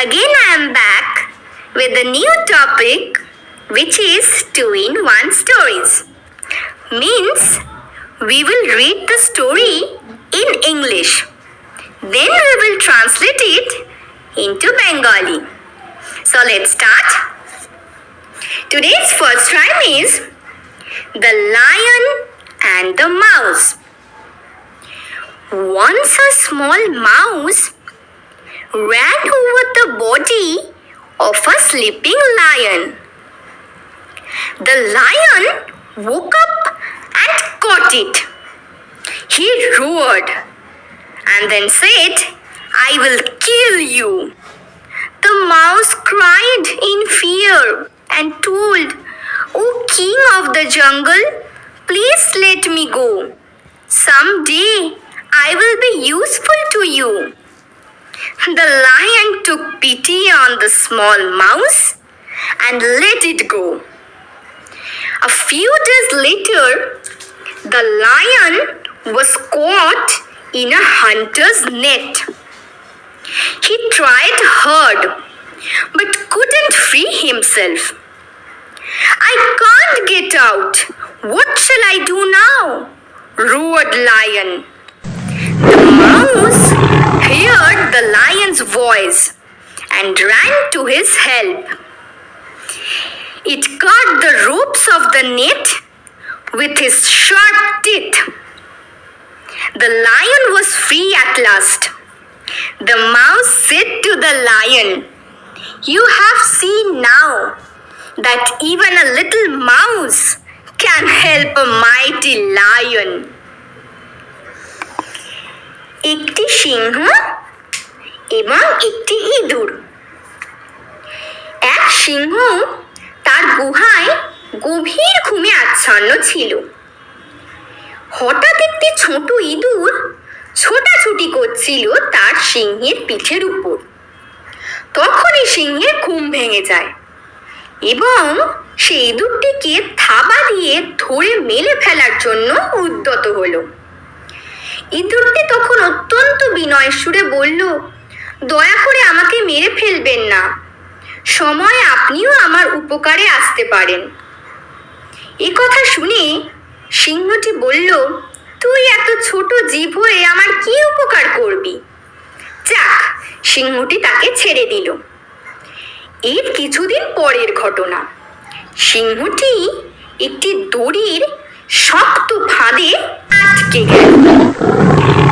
Again, I am back with a new topic, which is two in one stories. Means we will read the story in English, then we will translate it into Bengali. So let's start. Today's first rhyme is The Lion and the Mouse. Once a small mouse ran over the body of a sleeping lion. The lion woke up and caught it. He roared and then said, I will kill you. The mouse cried in fear and told, O king of the jungle, please let me go. Someday I will be useful to you. The lion took pity on the small mouse and let it go. A few days later, the lion was caught in a hunter's net. He tried hard but couldn't free himself. I can't get out. What shall I do now? roared Lion. The mouse heard the lion's voice and ran to his help. It cut the ropes of the net with his sharp teeth. The lion was free at last. The mouse said to the lion, You have seen now that even a little mouse can help a mighty lion. একটি সিংহ এবং একটি ইঁদুর। এক সিংহ তার গুহায় গভীর ঘুমে আচ্ছন্ন ছিল। হঠাৎ একটি ছোট ইঁদুর ছোটাছুটি করছিল তার সিংহের পিঠের উপর। তখনই সিংহের ঘুম ভেঙে যায় এবং সেই ইঁদুরটিকে থাবা দিয়ে ধরে মেলে ফেলার জন্য উদ্যত হলো। ইঁদুরটি তখন অত্যন্ত বিনয় সুরে বলল, দয়া করে আমাকে মেরে ফেলবেন না। সময় আপনিও আমার উপকারে আসতে পারেন। এ কথা শুনে সিংহটি বলল, তুই এত ছোট জীব হয়ে আমার কি উপকার করবি? যাক, সিংহটি তাকে ছেড়ে দিল। এর কিছুদিন পরের ঘটনা। সিংহটি একটি দড়ির শক্ত ফাঁদে আটকে গেল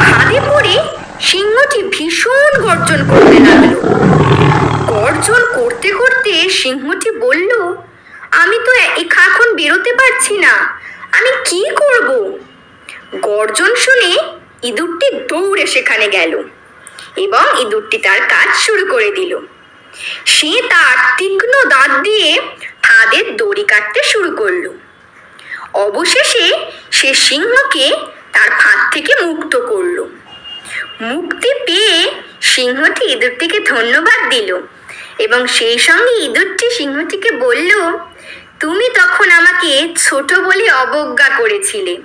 ফাঁদে পড়ে সিংহটি ভীষণ গর্জন করতে লাগল গর্জন করতে করতে সিংহটি বলল, আমি তো এখন বেরোতে পারছি না। আমি কি করব? গর্জন শুনে ইঁদুরটি দৌড়ে সেখানে গেল এবং ইঁদুরটি তার কাজ শুরু করে দিল। সে তার তীক্ষ্ণ দাঁত দিয়ে ফাঁদের দড়ি কাটতে শুরু করল। অবশেষে সে সিংহকে তার ফাঁদ থেকে মুক্ত করল। মুক্তি পেয়ে সিংহটি ইঁদুরটিকে ধন্যবাদ দিল। এবং সেই সঙ্গে ইঁদুরটি সিংহটিকে বলল, তুমি তখন আমাকে ছোট বলে অবজ্ঞা করেছিলে।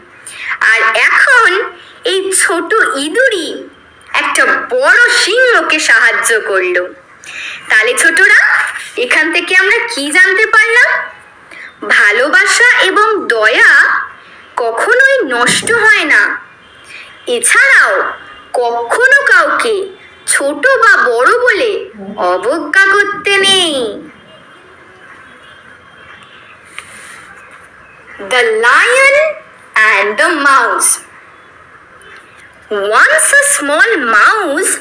আর এখন এই ছোট ইঁদুরই একটা বড় সিংহকে সাহায্য করল। তাহলে ছোটরা, এখান থেকে আমরা কি জানতে পারলাম? ভালোবাসা এবং দয়া কখনোই নষ্ট হয় না। এছাড়াও কখনো কাউকে ছোট বা বড় বলে অবজ্ঞা করতে নেই The Lion and the Mouse Once a small mouse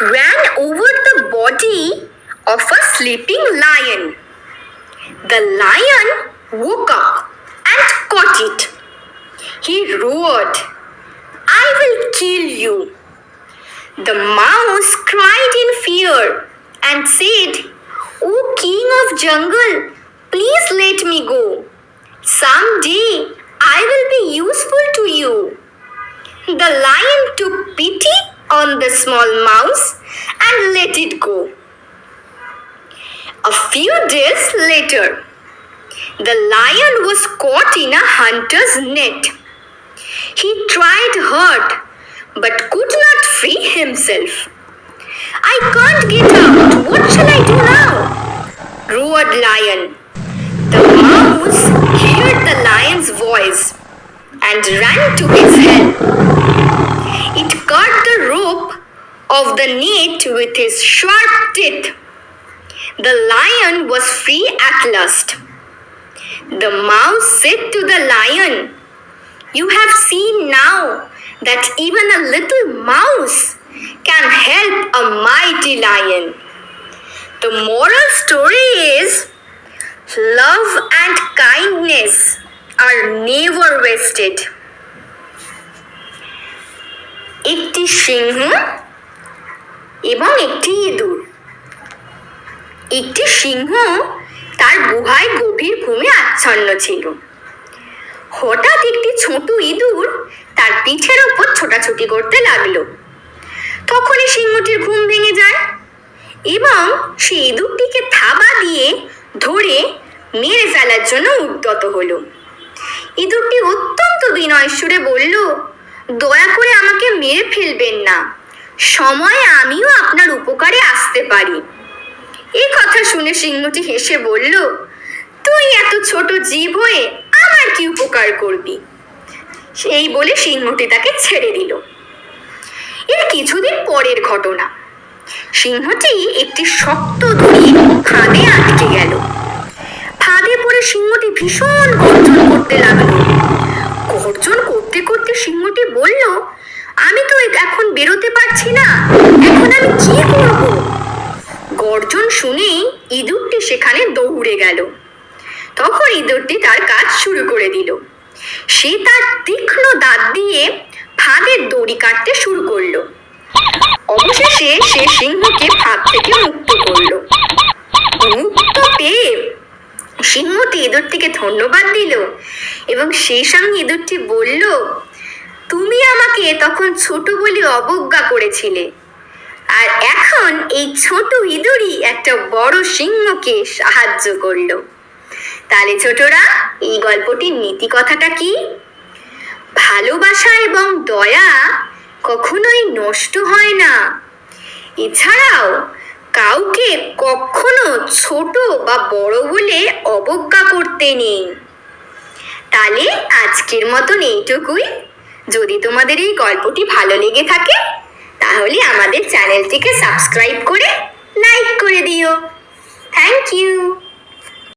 ran over the body of a sleeping lion. The lion woke up and caught it. He roared, I will kill you. The mouse cried in fear and said, O king of jungle, please let me go. Someday I will be useful to you. The lion took pity on the small mouse and let it go. A few days later, the lion was caught in a hunter's net. He tried hard but could not free himself. I can't get out. What shall I do now? roared Lion. The mouse heard the lion's voice and ran to his help. It cut the rope of the net with his sharp teeth. The lion was free at last. The mouse said to the lion, You have seen now that even a little mouse can help a mighty lion. The moral story is love and kindness are never wasted. একটি সিংহ এবং একটি ইঁদুর একটি সিংহ তার গুহায় গভীর ঘুমে আচ্ছন্ন ছিল হঠাৎ একটি ছোট ইঁদুর তার পিঠের ওপর ছোটাছুটি করতে লাগল। তখনই সিংহটির ঘুম ভেঙে যায় এবং সে ইঁদুরটিকে থাবা দিয়ে ধরে মেরে ফেলার জন্য উদ্যত হলো। ইঁদুরটি অত্যন্ত বিনয় সুরে বলল, দয়া করে আমাকে মেরে ফেলবেন না। সময় আমিও আপনার উপকারে আসতে পারি। এই কথা শুনে সিংহটি হেসে বলল, তুই এত ছোট জীব হয়ে আমার কি উপকার করবি? সেই বলে সিংহটি তাকে ছেড়ে দিল। এর কিছুদিন পরের ঘটনা। সিংহটি একটি শক্ত দড়ি ফাঁদে আটকে গেল। ফাঁদে পড়ে সিংহটি ভীষণ গর্জন করতে লাগল। গর্জন করতে করতে সিংহটি বলল, আমি তো এখন বেরোতে পারছি না। এখন আমি কি করব? গর্জন শুনেই ইঁদুরটি সেখানে দৌড়ে গেল। তখন ইঁদুরটি তার কাজ শুরু করে দিল। সে তার তীক্ষ্ণ দাঁত দিয়ে ফাঁদের দড়ি কাটতে শুরু করল। অবশেষে সে সিংহকে ফাঁদ থেকে মুক্ত করল। মুক্ত পেয়ে সিংহটি ইঁদুরটিকে ধন্যবাদ দিল এবং সেই সঙ্গে ইঁদুরটি বলল, তুমি আমাকে তখন ছোট বলে অবজ্ঞা করেছিলে। আর এখন এই ছোট ইঁদুরই একটা বড় সিংহকে সাহায্য করল। তাহলে ছোটরা, এই গল্পটির নীতি কথাটা কি? ভালোবাসা এবং দয়া কখনোই নষ্ট হয় না। এছাড়াও, কাউকে কখনো ছোট বা বড় বলে অবজ্ঞা করতে নেই। তাহলে আজকের মতন এইটুকুই। যদি তোমাদের এই গল্পটি ভালো লেগে থাকে, তাহলে আমাদের চ্যানেলটিকে সাবস্ক্রাইব করে লাইক করে দিও। Thank you.